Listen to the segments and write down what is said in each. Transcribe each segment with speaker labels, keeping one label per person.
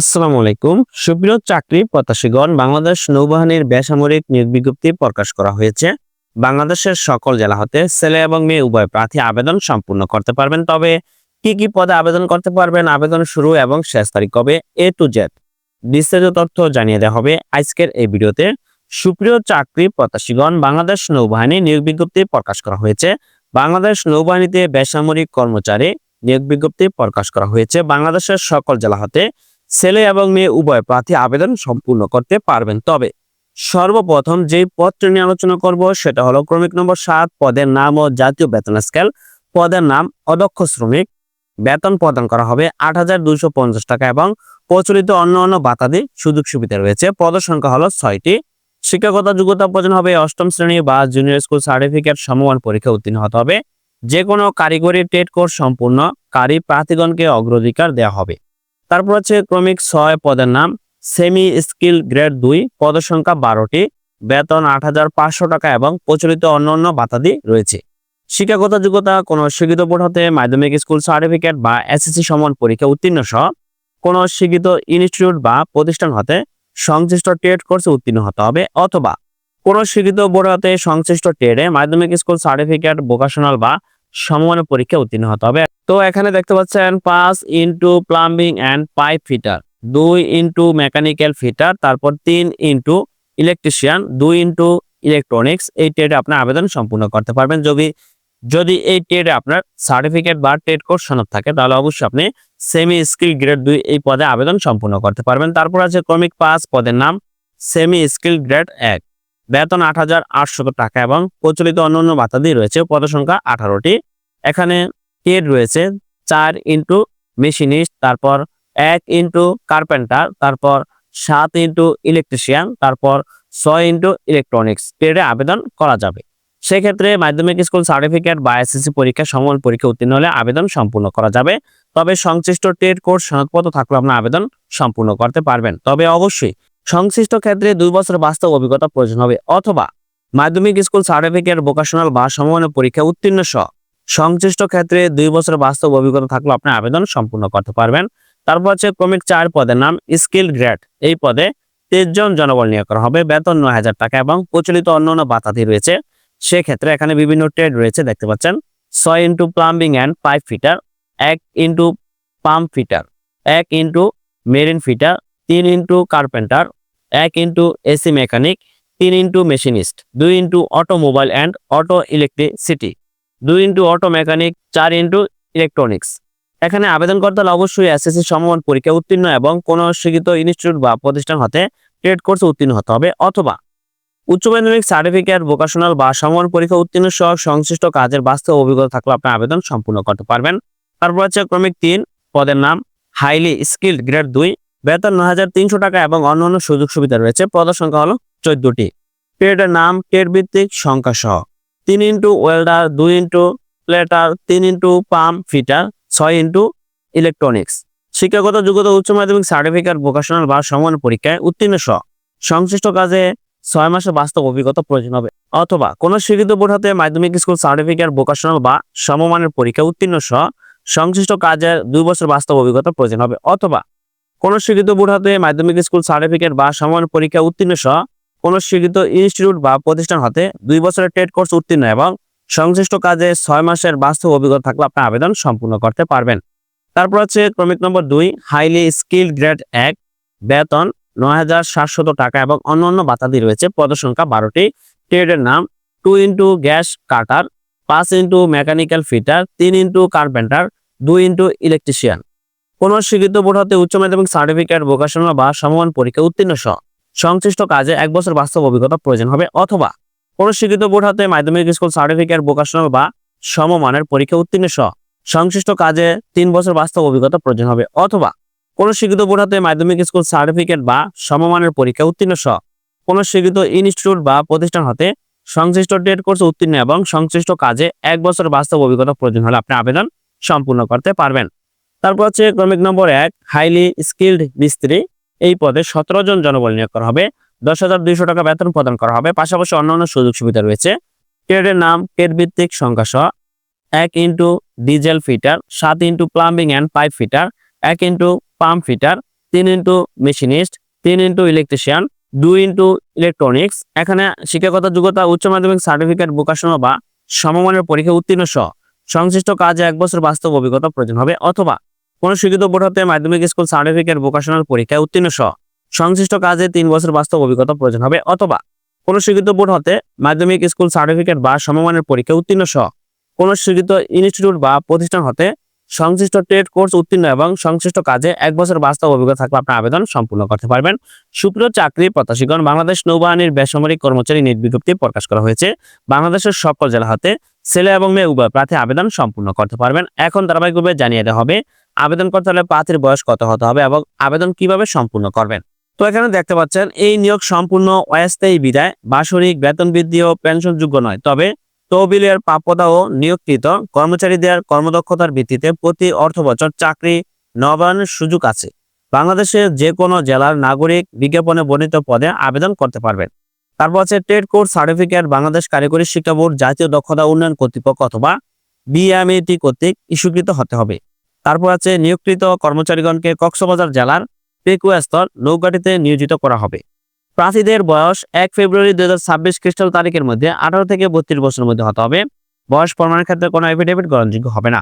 Speaker 1: আসসালামু আলাইকুম। সুপ্রিয় চাকরি প্রত্যাশীগণ, বাংলাদেশ নৌবাহিনীর বেসামরিক নিয়োগ বিজ্ঞপ্তি প্রকাশ করা হয়েছে। বাংলাদেশের সকল জেলা হতে ছেলে এবং মেয়ে উভয় প্রার্থী আবেদন সম্পূর্ণ করতে পারবেন। তবে কি কি পদে আবেদন করতে পারবেন, আবেদন শুরু এবং শেষ তারিখ কবে এ টু জেড বিস্তারিত তথ্য জানিয়ে দেওয়া হবে আজকের এই ভিডিওতে। সুপ্রিয় চাকরি প্রত্যাশীগণ, বাংলাদেশ নৌবাহিনী নিয়োগ বিজ্ঞপ্তি প্রকাশ করা হয়েছে। বাংলাদেশ নৌবাহিনীতে বেসামরিক কর্মচারী নিয়োগ বিজ্ঞপ্তি প্রকাশ করা হয়েছে। বাংলাদেশের সকল জেলা হতে ছেলে এবং মেয়ে উভয় প্রার্থী আবেদন সম্পূর্ণ করতে পারবেন। তবে সর্বপ্রথম যে পদটি নিয়ে আলোচনা করব সেটা হলো ক্রমিক নম্বর সাত, পদের নাম ও জাতীয় বেতন স্কেল। পদের নাম, অদক্ষ শ্রমিক। বেতন প্রদান করা হবে আট হাজার দুইশো পঞ্চাশ টাকা এবং প্রচলিত অন্য অন্য বাতাদি সুযোগ সুবিধা রয়েছে। পদ সংখ্যা হলো ছয়টি। শিক্ষাগত যোগ্যতা প্রয়োজন হবে অষ্টম শ্রেণি বা জুনিয়র স্কুল সার্টিফিকেট সমমান পরীক্ষা উত্তীর্ণ হতে হবে। যে কোনো কারিগরি টেট কোর্স সম্পূর্ণ। কারি প্রার্থীগণকে অগ্রাধিকার দেওয়া হবে। তারপর হচ্ছে ক্রমিক ছয় পদের নাম সেমি স্কিল গ্রেড দুই পদের সংখ্যা বারোটি, বেতন আট হাজার পাঁচশো টাকা এবং প্রচলিত অন্যান্য ভাতাদি রয়েছে। শিক্ষাগত যোগ্যতা, কোনো শিক্ষিত বোর্ড হতে মাধ্যমিক স্কুল সার্টিফিকেট বা এসএসসি সমান পরীক্ষা উত্তীর্ণ সহ, কোনো শিক্ষিত ইনস্টিটিউট বা প্রতিষ্ঠান হতে সংশ্লিষ্ট ট্রেড কোর্সে উত্তীর্ণ হতে হবে অথবা কোনো শিক্ষিত বোর্ড হতে সংশ্লিষ্ট ট্রেডে মাধ্যমিক স্কুল সার্টিফিকেট ভোকেশনাল বা সমমানের পরীক্ষা উত্তীর্ণ হতে হবে। তো এখানে দেখতে পাচ্ছেন পাঁচ into plumbing and pipe fitter দুই ইন্টু মেকানিক্যাল ফিটার তারপর তিন ইন্টু ইলেকট্রিশিয়ান দুই ইন্টু ইলেকট্রনিক্স এই ট্রেডে আপনার আবেদন সম্পূর্ণ করতে পারবেন। যদি যদি এই ট্রেডে আপনার সার্টিফিকেট বা ট্রেড কোর্স সনদ থাকে, তাহলে অবশ্যই আপনি সেমি স্কিল গ্রেড দুই এই পদে আবেদন সম্পূর্ণ করতে পারবেন। তারপর আছে ক্রমিক পাঁচ, পদের নাম সেমি স্কিল গ্রেড এক। বেতন আট টাকা এবং প্রচলিত অন্যান্য ভাতাদি রয়েছে পদ সংখ্যা আঠারোটি। এখানে ট্রেড রয়েছে চার ইন্টু মেশিনিস্ট, তারপর এক ইন্টু কার্পেন্টার, তারপর সাত ইন্টু ইলেকট্রিশিয়ান, তারপর ছয় ইন্টু ইলেকট্রনিক্স। ট্রেডে আবেদন করা যাবে। সেক্ষেত্রে মাধ্যমিক স্কুল সার্টিফিকেট বা এসএসসি পরীক্ষা সমান পরীক্ষা উত্তীর্ণ হলে আবেদন সম্পূর্ণ করা যাবে। তবে সংশ্লিষ্ট ট্রেড কোর্স সনদপত্র থাকলে আপনার আবেদন সম্পূর্ণ করতে পারবেন। তবে অবশ্যই সংশ্লিষ্ট ক্ষেত্রে দুই বছর বাস্তব অভিজ্ঞতা প্রয়োজন হবে, অথবা মাধ্যমিক স্কুল সার্টিফিকেট, ভোকেশনাল বা সমমানের পরীক্ষা উত্তীর্ণ সহ। সংশ্লিষ্ট ক্ষেত্রে দুই বছর বাস্তব অভিজ্ঞতা থাকলে আপনি আবেদন সম্পূর্ণ করতে পারবেন। তারপর হচ্ছে ক্রমিক চার পদের নাম স্কিল গ্রেড। এই পদে তেইশ জন জনবল নিয়োগ করা হবে, বেতন নয় হাজার টাকা এবং প্রচলিত অন্যান্য বাতাদি রয়েছে। সেক্ষেত্রে এখানে বিভিন্ন ট্রেড রয়েছে, দেখতে পাচ্ছেন। ছয় into plumbing and pipe fitter, এক ইন্টু পাম্প ফিটার, এক ইন্টু মেরিন ফিটার, তিন ইন্টু কার্পেন্টার, এক ইন্টু এসি মেকানিক, তিন ইন্টু মেশিনিস্ট, দুই into automobile and auto electricity. দুই ইন্টু অটো মেকানিক, চার ইন্টু ইলেকট্রনিক্স এখানে আবেদন করতে হলে অবশ্যই এসএসসি সমমান পরীক্ষা উত্তীর্ণ এবং কোনো শিক্ষিত ইনস্টিটিউট বা প্রতিষ্ঠান হতে ট্রেড কোর্সে উত্তীর্ণ হতে হবে অথবা উচ্চ মাধ্যমিক সার্টিফিকেট ভোকেশনাল বা সমমান পরীক্ষা উত্তীর্ণ সহ সংশ্লিষ্ট কাজের বাস্তব অভিজ্ঞতা থাকলে আপনি আবেদন সম্পূর্ণ করতে পারবেন। তারপর হচ্ছে ক্রমিক তিন, পদের নাম হাইলি স্কিল্ড গ্রেড দুই, বেতন নয় হাজার তিনশো টাকা এবং অন্যান্য সুযোগ সুবিধা রয়েছে। পদের সংখ্যা হলো চোদ্দটি। ট্রেডের নাম ট্রেড ভিত্তিক, সংখ্যা সহ। তিন ইন্টু ওয়েল্ডার, দুই ইন্টু প্লেটার, তিন ইন্টু পাম্প ফিটার, ছয় ইন্টু ইলেকট্রনিক্স। শিক্ষাগত যোগ্যতা উচ্চ মাধ্যমিক সার্টিফিকেট ভোকেশনাল বা সমান পরীক্ষায় উত্তীর্ণ সহ সংশ্লিষ্ট কাজে ছয় মাসের বাস্তব অভিজ্ঞতা প্রয়োজন হবে। অথবা কোনো স্বীকৃত বোর্ড হতে মাধ্যমিক স্কুল সার্টিফিকেট ভোকেশনাল বা সমমানের পরীক্ষা উত্তীর্ণ সহ সংশ্লিষ্ট কাজের দুই বছর বাস্তব অভিজ্ঞতা প্রয়োজন হবে। অথবা কোনো স্বীকৃত বোর্ড হতে মাধ্যমিক স্কুল সার্টিফিকেট বা সমান পরীক্ষা উত্তীর্ণ সহ কোনো স্বীকৃত ইনস্টিটিউট বা প্রতিষ্ঠান হতে দুই বছরের ট্রেড কোর্স উত্তীর্ণ এবং সংশ্লিষ্ট কাজে ছয় মাসের বাস্তব অভিজ্ঞতা থাকলে আপনি আবেদন সম্পূর্ণ করতে পারবেন। তারপর হচ্ছে ক্রমিক নম্বর দুই, হাইলি স্কিল গ্রেড এক, বেতন নয় হাজার সাতশত টাকা এবং অন্যান্য বাতাদি রয়েছে পদসংখ্যা বারোটি। ট্রেডের নাম, টু ইন্টু গ্যাস কাটার, পাঁচ ইন্টু মেকানিক্যাল ফিটার, তিন ইন্টু কার্পেন্টার, দুই ইন্টু ইলেকট্রিশিয়ান। কোন স্বীকৃত বোর্ড হতে উচ্চ মাধ্যমিক সার্টিফিকেট, ভোকেশনাল বা সমমান পরীক্ষা উত্তীর্ণ সহ সংশ্লিষ্ট কাজে এক বছর বাস্তব অভিজ্ঞতা প্রয়োজন হবে অথবা কোনো স্বীকৃত বোর্ড হাতে মাধ্যমিক স্কুল সার্টিফিকেট ভোকেশনাল বা সমমানের পরীক্ষা উত্তীর্ণ সহ সংশ্লিষ্ট কাজে তিন বছর বাস্তব অভিজ্ঞতা প্রয়োজন হবে অথবা কোনো স্বীকৃত বোর্ড হাতে মাধ্যমিক স্কুল সার্টিফিকেট বা সমমানের পরীক্ষা উত্তীর্ণ সহ কোন স্বীকৃত ইনস্টিটিউট বা প্রতিষ্ঠান হতে সংশ্লিষ্ট ট্রেড কোর্স উত্তীর্ণ এবং সংশ্লিষ্ট কাজে এক বছর বাস্তব অভিজ্ঞতা প্রয়োজন হলে আপনি আবেদন সম্পূর্ণ করতে পারবেন। তারপর হচ্ছে ক্রমিক নম্বর এক হাইলি স্কিল্ড মিস্ত্রি। এই পদে সতেরো জন জনবল নিয়োগ করা হবে। দশ হাজার দুইশো টাকা বেতন প্রদান করা হবে। পাশাপাশি অন্যান্য সুযোগ সুবিধা রয়েছে। ট্রেডের নাম ট্রেড ভিত্তিক সংখ্যা সহ এক ইন্টু ডিজেল ফিটার, সাত into plumbing and pipe fitter, এক ইন্টু পাম্প ফিটার, তিন ইন্টু মেশিনিস্ট, তিন ইন্টু ইলেকট্রিশিয়ান, দুই ইন্টু ইলেকট্রনিক্স। এখানে শিক্ষাগত যোগ্যতা, উচ্চ মাধ্যমিক সার্টিফিকেট, ভোকাশনাল বা সমমানের পরীক্ষা উত্তীর্ণ সহ সংশ্লিষ্ট কাজে এক বছর বাস্তব অভিজ্ঞতা প্রয়োজন হবে অথবা কোন স্বীকৃত বোর্ড হতে মাধ্যমিক স্কুল সার্টিফিকেট ভোকাশনাল পরীক্ষায় উত্তীর্ণ সহ সংশ্লিষ্ট কাজে তিন বছর বাস্তব অভিজ্ঞতা প্রয়োজন হবে। অথবা, কোন স্বীকৃত বোর্ড হতে মাধ্যমিক স্কুল সার্টিফিকেট বা সমমানের পরীক্ষায় উত্তীর্ণ সহ কোন স্বীকৃত ইনস্টিটিউট বা প্রতিষ্ঠান হতে সংশ্লিষ্ট ট্রেড কোর্স উত্তীর্ণ এবং সংশ্লিষ্ট কাজে এক বছর বাস্তব অভিজ্ঞতা থাকলে আপনার আবেদন সম্পূর্ণ করতে পারবেন। সুপ্রিয় চাকরি প্রত্যাশীগণ, বাংলাদেশ নৌবাহিনীর বেসামরিক কর্মচারী নিয়োগ বিজ্ঞপ্তি প্রকাশ করা হয়েছে। বাংলাদেশের সকল জেলা হতে ছেলে এবং মেয়ে উভয় প্রার্থী আবেদন সম্পূর্ণ করতে পারবেন। এখন ধারাবাহিকভাবে জানিয়ে দেওয়া হবে আবেদন করতে হলে প্রার্থীর বয়স কত হতে হবে এবং আবেদন কীভাবে সম্পূর্ণ করবেন? তো এখানে দেখতে পাচ্ছেন, এই নিয়োগ সম্পূর্ণ অস্থায়ী বিদায় বাসরিক বেতন বৃদ্ধি ও পেনশনযোগ্য নয়। তবে তহবিলের প্রাপ্যতা ও নিয়োগকৃত কর্মচারীদের কর্মদক্ষতার ভিত্তিতে প্রতি অর্থ বছর চাকরি নবায়নের সুযোগ আছে। বাংলাদেশের যে কোনো জেলার নাগরিক বিজ্ঞাপনে বর্ণিত পদে আবেদন করতে পারবেন। তারপর আছে ট্রেড কোর্স সার্টিফিকেট, বাংলাদেশ কারিগরি শিক্ষা বোর্ড, জাতীয় দক্ষতা উন্নয়ন কর্তৃপক্ষ অথবা বিএমএটি কর্তৃক ইস্যুকৃত হতে হবে। তারপর আছে নিয়োগকৃত কর্মচারীগণকে কক্সবাজার জেলার পেকুয়াস্তর নৌকাটিতে নিয়োজিত করা হবে। প্রার্থীদের বয়স এক ফেব্রুয়ারি দুই হাজার ছাব্বিশ খ্রিস্টাব্দ তারিখের মধ্যে আঠারো থেকে বত্রিশ বছরের মধ্যে হতে হবে। বয়স প্রমাণের ক্ষেত্রে কোনো এফিডেভিট গ্রহণযোগ্য হবে না।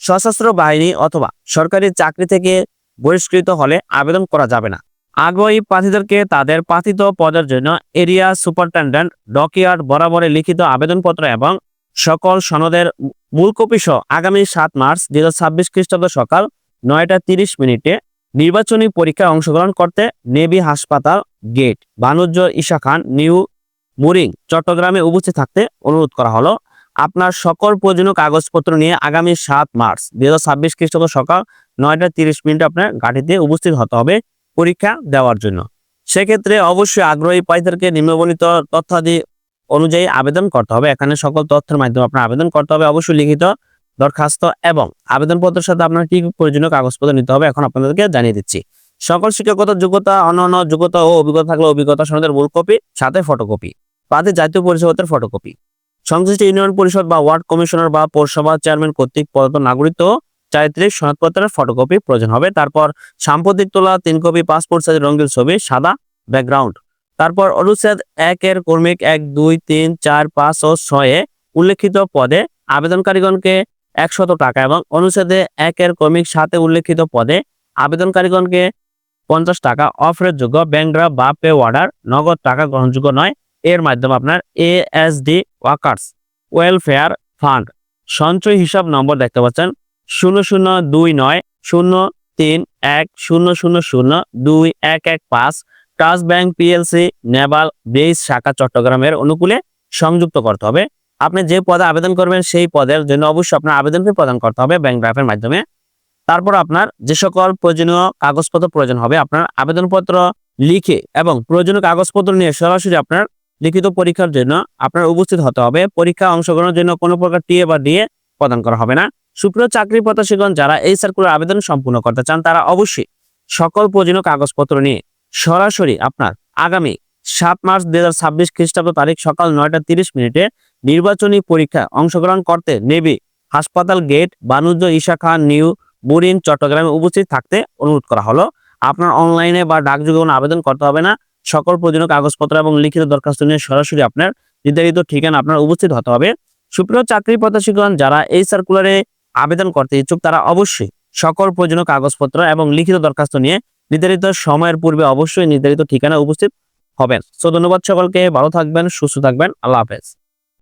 Speaker 1: সশস্ত্র বাহিনী অথবা সরকারি চাকরি থেকে বহিষ্কৃত হলে আবেদন করা যাবে না। আগ্রহী প্রার্থীদেরকে তাদের প্রার্থিত পদের জন্য এরিয়া সুপারিনটেন্ডেন্ট ডকিয়ার্ড বরাবরে লিখিত আবেদনপত্র এবং সকল সনদের মূল কপি সহ আগামী সাত মার্চ দুই হাজার ছাব্বিশ খ্রিস্টাব্দ সকাল নয়টা তিরিশ মিনিটে নির্বাচনী পরীক্ষায় অংশগ্রহণ করতে নেভি হাসপাতাল গেট, বাণিজ্য ঈশা খান, নিউ মুরিং, চট্টগ্রামে উপস্থিত থাকতে অনুরোধ করা হলো। আপনার সকল প্রয়োজনীয় কাগজপত্র নিয়ে আগামী সাত মার্চ দুই হাজার ছাব্বিশ খ্রিস্টাব্দ সকাল নয়টা তিরিশ মিনিটে আপনার গাড়িতে উপস্থিত হতে হবে পরীক্ষা দেওয়ার জন্য। সেক্ষেত্রে অবশ্যই আগ্রহী প্রার্থীদেরকে নিম্নবর্ণিত তথ্যাদি অনুযায়ী আবেদন করতে হবে। এখানে সকল তথ্যের মাধ্যমে আপনার আবেদন করতে হবে। অবশ্যই লিখিত দরখাস্ত এবং আবেদনপত্রের সাথে আপনার কি প্রয়োজনীয় কাগজপত্র নিতে হবে এখন আপনাদেরকে জানিয়ে দিচ্ছি। সকল শিক্ষাগত যোগ্যতা অন্যান্য যোগ্যতা ও অভিজ্ঞতা থাকলে অভিজ্ঞতা সনদের মূল কপি, সাথে ফটোকপি। প্রার্থী জাতীয় পরিষদের ফটোকপি। সংশ্লিষ্ট ইউনিয়ন পরিষদ বা ওয়ার্ড কমিশনার বা পৌরসভা চেয়ারম্যান কর্তৃক প্রদত্ত নাগরিকত্ব, চারিত্রিক সনদপত্রের ফটোকপি প্রয়োজন হবে। তারপর সাম্প্রতিক তোলা তিন কপি, পাসপোর্ট সাইজের রঙিন ছবি, সাদা ব্যাকগ্রাউন্ড। তারপর অনুচ্ছেদ একের কর্মিক এক, দুই, তিন, চার, পাঁচ ও ছয়ে উল্লেখিত পদে আবেদনকারীগণকে একশত টাকা এবং অনুচ্ছেদে একের কর্মিক সাথে উল্লেখিত পদে আবেদনকারীগণকে পঞ্চাশ টাকা অফারের যোগ্য ব্যাংক ড্রাফট বা পে অর্ডার নগদ টাকা গ্রহণযোগ্য নয়। এর মাধ্যমে আপনার এএসডি ওয়ার্কার্স ওয়েলফেয়ার ফান্ড, সঞ্চয় হিসাব নম্বর দেখতে পাচ্ছেন শূন্য শূন্য দুই নয় শূন্য তিন এক, শূন্য শূন্য শূন্য দুই এক এক পাঁচ trust bank PLC naval base শাখা চট্টগ্রামের অনুকূলে সংযুক্ত করতে হবে। আপনি যে পদে আবেদন করবেন, সেই পদের জন্য অবশ্যই আপনার আবেদন ফি প্রদান করতে হবে ব্যাংক ড্রাফের মাধ্যমে। তারপর আপনার যে সকল প্রয়োজনীয় কাগজপত্র প্রয়োজন হবে, আপনার আবেদনপত্র লিখে এবং প্রয়োজনীয় কাগজপত্র নিয়ে সরাসরি আপনার লিখিত পরীক্ষার জন্য আপনার উপস্থিত হতে হবে। পরীক্ষা অংশগ্রহণের জন্য কোনো প্রকার টিএ বা ডিএ প্রদান করা হবে না। সুপ্রিয় চাকরি প্রত্যাশীগণ, যারা এই সার্কুলার আবেদন সম্পূর্ণ করতে চান, তারা অবশ্যই সকল প্রয়োজনীয় কাগজপত্র নিয়ে সরাসরি আপনার আগামী সাত মার্চ দুই হাজার ছাব্বিশ খ্রিস্টাব্দ তারিখ সকাল নয়টা তিরিশ মিনিটে নির্বাচনী পরীক্ষা অংশগ্রহণ করতে নেবি হাসপাতাল গেট, বাণিজ্য ঈশা খান নিউ বুরিন, চট্টগ্রামে উপস্থিত থাকতে অনুরোধ করা হলো। আপনার অনলাইনে বা ডাকযোগে কোনো আবেদন করতে হবে না। সকল প্রয়োজনীয় কাগজপত্র এবং লিখিত দরখাস্ত নিয়ে সরাসরি আপনার নির্ধারিত ঠিকানা আপনার উপস্থিত হতে হবে। সুপ্রিয় চাকরি প্রত্যাশীগণ, যারা এই সার্কুলারে আবেদন করতে ইচ্ছুক, তারা অবশ্যই সকল প্রয়োজনীয় কাগজপত্র এবং লিখিত দরখাস্ত নিয়ে নির্ধারিত সময়ের পূর্বে অবশ্যই নির্ধারিত ঠিকানা উপস্থিত হবেন। সো ধন্যবাদ সকলকে, ভালো থাকবেন, সুস্থ থাকবেন, আল্লাহ হাফেজ।